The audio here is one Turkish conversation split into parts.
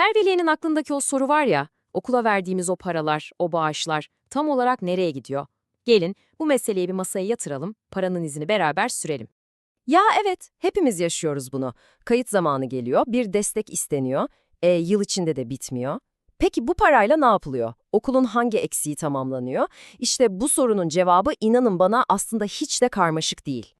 Her velinin aklındaki o soru var ya, okula verdiğimiz o paralar, o bağışlar tam olarak nereye gidiyor? Gelin bu meseleyi bir masaya yatıralım, paranın izini beraber sürelim. Ya evet, hepimiz yaşıyoruz bunu. Kayıt zamanı geliyor, bir destek isteniyor, e, yıl içinde de bitmiyor. Peki bu parayla ne yapılıyor? Okulun hangi eksiği tamamlanıyor? İşte bu sorunun cevabı inanın bana aslında hiç de karmaşık değil.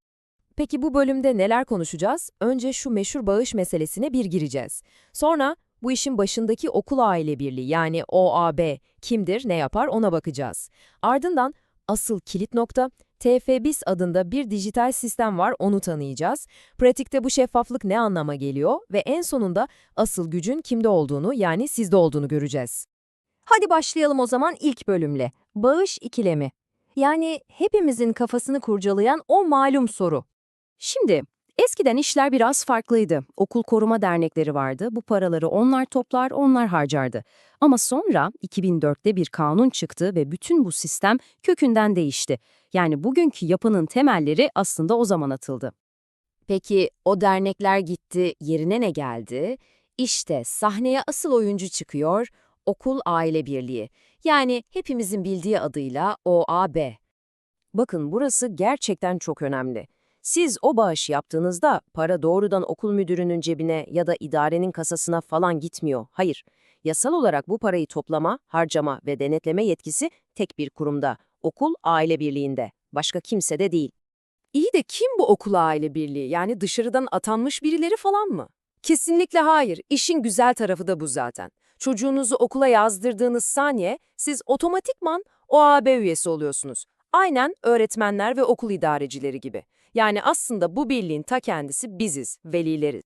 Peki bu bölümde neler konuşacağız? Önce şu meşhur bağış meselesine bir gireceğiz. Sonra bu işin başındaki okul aile birliği yani OAB kimdir, ne yapar ona bakacağız. Ardından asıl kilit nokta TFBIS adında bir dijital sistem var onu tanıyacağız. Pratikte bu şeffaflık ne anlama geliyor ve en sonunda asıl gücün kimde olduğunu yani sizde olduğunu göreceğiz. Hadi başlayalım o zaman ilk bölümle. Bağış ikilemi. Yani hepimizin kafasını kurcalayan o malum soru. Şimdi eskiden işler biraz farklıydı. Okul koruma dernekleri vardı. Bu paraları onlar toplar, onlar harcardı. Ama sonra 2004'te bir kanun çıktı ve bütün bu sistem kökünden değişti. Yani bugünkü yapının temelleri aslında o zaman atıldı. Peki o dernekler gitti, yerine ne geldi? İşte sahneye asıl oyuncu çıkıyor, Okul Aile Birliği. Yani hepimizin bildiği adıyla OAB. Bakın burası gerçekten çok önemli. Siz o bağış yaptığınızda para doğrudan okul müdürünün cebine ya da idarenin kasasına falan gitmiyor. Hayır. Yasal olarak bu parayı toplama, harcama ve denetleme yetkisi tek bir kurumda, okul aile birliğinde. Başka kimse de değil. İyi de kim bu okul aile birliği? Yani dışarıdan atanmış birileri falan mı? Kesinlikle hayır. İşin güzel tarafı da bu zaten. Çocuğunuzu okula yazdırdığınız saniye siz otomatikman OAB üyesi oluyorsunuz. Aynen öğretmenler ve okul idarecileri gibi. Yani aslında bu birliğin ta kendisi biziz, velileriz.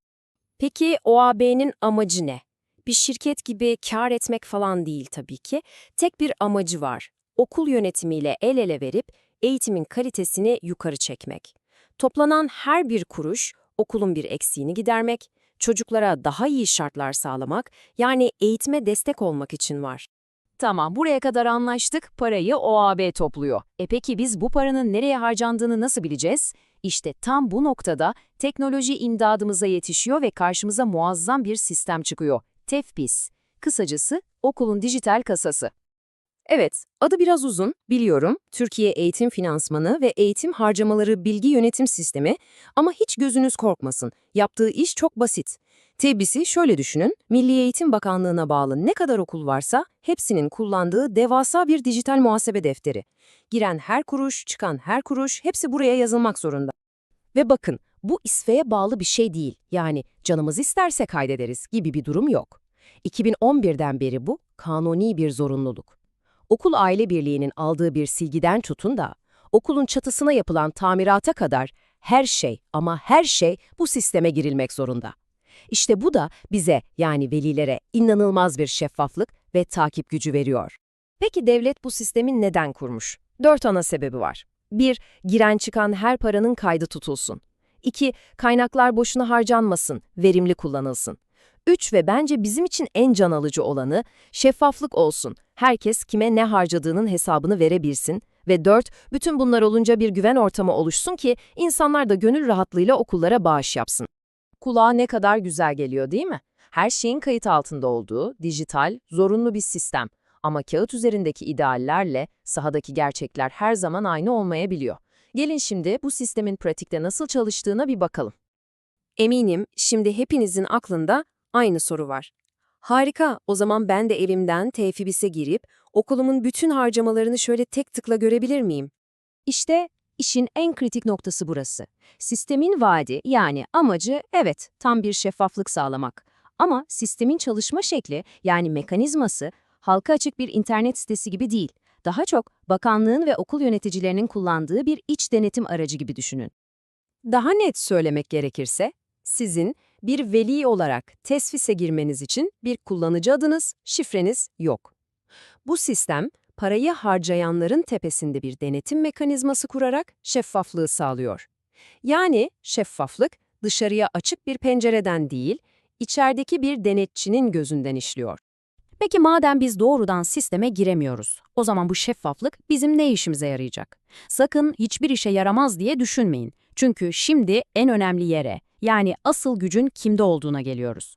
Peki OAB'nin amacı ne? Bir şirket gibi kar etmek falan değil tabii ki. Tek bir amacı var. Okul yönetimiyle el ele verip eğitimin kalitesini yukarı çekmek. Toplanan her bir kuruş okulun bir eksiğini gidermek, çocuklara daha iyi şartlar sağlamak, yani eğitime destek olmak için var. Tamam, buraya kadar anlaştık, parayı OAB topluyor. E peki biz bu paranın nereye harcandığını nasıl bileceğiz? İşte tam bu noktada teknoloji imdadımıza yetişiyor ve karşımıza muazzam bir sistem çıkıyor. TEFBİS, kısacası okulun dijital kasası. Evet, adı biraz uzun, biliyorum. Türkiye Eğitim Finansmanı ve Eğitim Harcamaları Bilgi Yönetim Sistemi ama hiç gözünüz korkmasın. Yaptığı iş çok basit. TEBİS'i şöyle düşünün, Milli Eğitim Bakanlığı'na bağlı ne kadar okul varsa hepsinin kullandığı devasa bir dijital muhasebe defteri. Giren her kuruş, çıkan her kuruş hepsi buraya yazılmak zorunda. Ve bakın, bu isfeye bağlı bir şey değil. Yani canımız isterse kaydederiz gibi bir durum yok. 2011'den beri bu kanuni bir zorunluluk. Okul aile birliğinin aldığı bir silgiden tutun da okulun çatısına yapılan tamirata kadar her şey ama her şey bu sisteme girilmek zorunda. İşte bu da bize yani velilere inanılmaz bir şeffaflık ve takip gücü veriyor. Peki devlet bu sistemi neden kurmuş? Dört ana sebebi var. 1. Giren çıkan her paranın kaydı tutulsun. 2. Kaynaklar boşuna harcanmasın, verimli kullanılsın. 3 ve bence bizim için en can alıcı olanı şeffaflık olsun. Herkes kime ne harcadığının hesabını verebilsin. Ve 4. Bütün bunlar olunca bir güven ortamı oluşsun ki insanlar da gönül rahatlığıyla okullara bağış yapsın. Kulağa ne kadar güzel geliyor değil mi? Her şeyin kayıt altında olduğu, dijital, zorunlu bir sistem. Ama kağıt üzerindeki ideallerle sahadaki gerçekler her zaman aynı olmayabiliyor. Gelin şimdi bu sistemin pratikte nasıl çalıştığına bir bakalım. Eminim şimdi hepinizin aklında aynı soru var. Harika, o zaman ben de evimden TFBİS'e girip okulumun bütün harcamalarını şöyle tek tıkla görebilir miyim? İşte işin en kritik noktası burası. Sistemin vaadi yani amacı evet tam bir şeffaflık sağlamak. Ama sistemin çalışma şekli yani mekanizması halka açık bir internet sitesi gibi değil. Daha çok bakanlığın ve okul yöneticilerinin kullandığı bir iç denetim aracı gibi düşünün. Daha net söylemek gerekirse, sizin bir veli olarak tesfise girmeniz için bir kullanıcı adınız, şifreniz yok. Bu sistem, parayı harcayanların tepesinde bir denetim mekanizması kurarak şeffaflığı sağlıyor. Yani şeffaflık dışarıya açık bir pencereden değil, içerideki bir denetçinin gözünden işliyor. Peki madem biz doğrudan sisteme giremiyoruz, o zaman bu şeffaflık bizim ne işimize yarayacak? Sakın hiçbir işe yaramaz diye düşünmeyin. Çünkü şimdi en önemli yere, yani asıl gücün kimde olduğuna geliyoruz.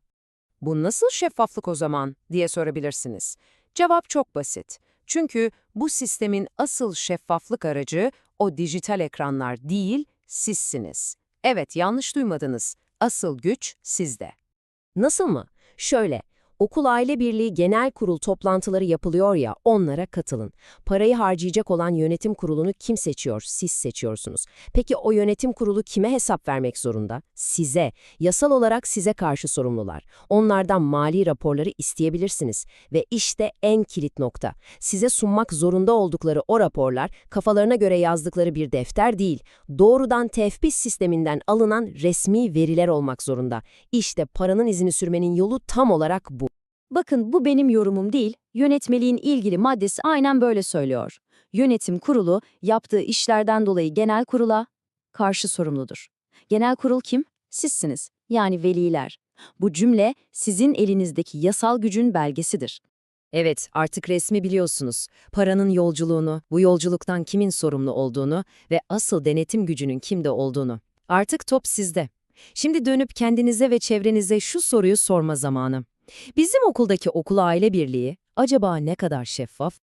Bu nasıl şeffaflık o zaman diye sorabilirsiniz. Cevap çok basit. Çünkü bu sistemin asıl şeffaflık aracı o dijital ekranlar değil, sizsiniz. Evet, yanlış duymadınız. Asıl güç sizde. Nasıl mı? Şöyle, okul aile birliği genel kurul toplantıları yapılıyor ya, onlara katılın. Parayı harcayacak olan yönetim kurulunu kim seçiyor? Siz seçiyorsunuz. Peki o yönetim kurulu kime hesap vermek zorunda? Size. Yasal olarak size karşı sorumlular. Onlardan mali raporları isteyebilirsiniz. Ve işte en kilit nokta. Size sunmak zorunda oldukları o raporlar, kafalarına göre yazdıkları bir defter değil, doğrudan tefbis sisteminden alınan resmi veriler olmak zorunda. İşte paranın izini sürmenin yolu tam olarak bu. Bakın bu benim yorumum değil, yönetmeliğin ilgili maddesi aynen böyle söylüyor. Yönetim kurulu yaptığı işlerden dolayı genel kurula karşı sorumludur. Genel kurul kim? Sizsiniz, yani veliler. Bu cümle sizin elinizdeki yasal gücün belgesidir. Evet, artık resmi biliyorsunuz. Paranın yolculuğunu, bu yolculuktan kimin sorumlu olduğunu ve asıl denetim gücünün kimde olduğunu. Artık top sizde. Şimdi dönüp kendinize ve çevrenize şu soruyu sorma zamanı. Bizim okuldaki okul aile birliği acaba ne kadar şeffaf?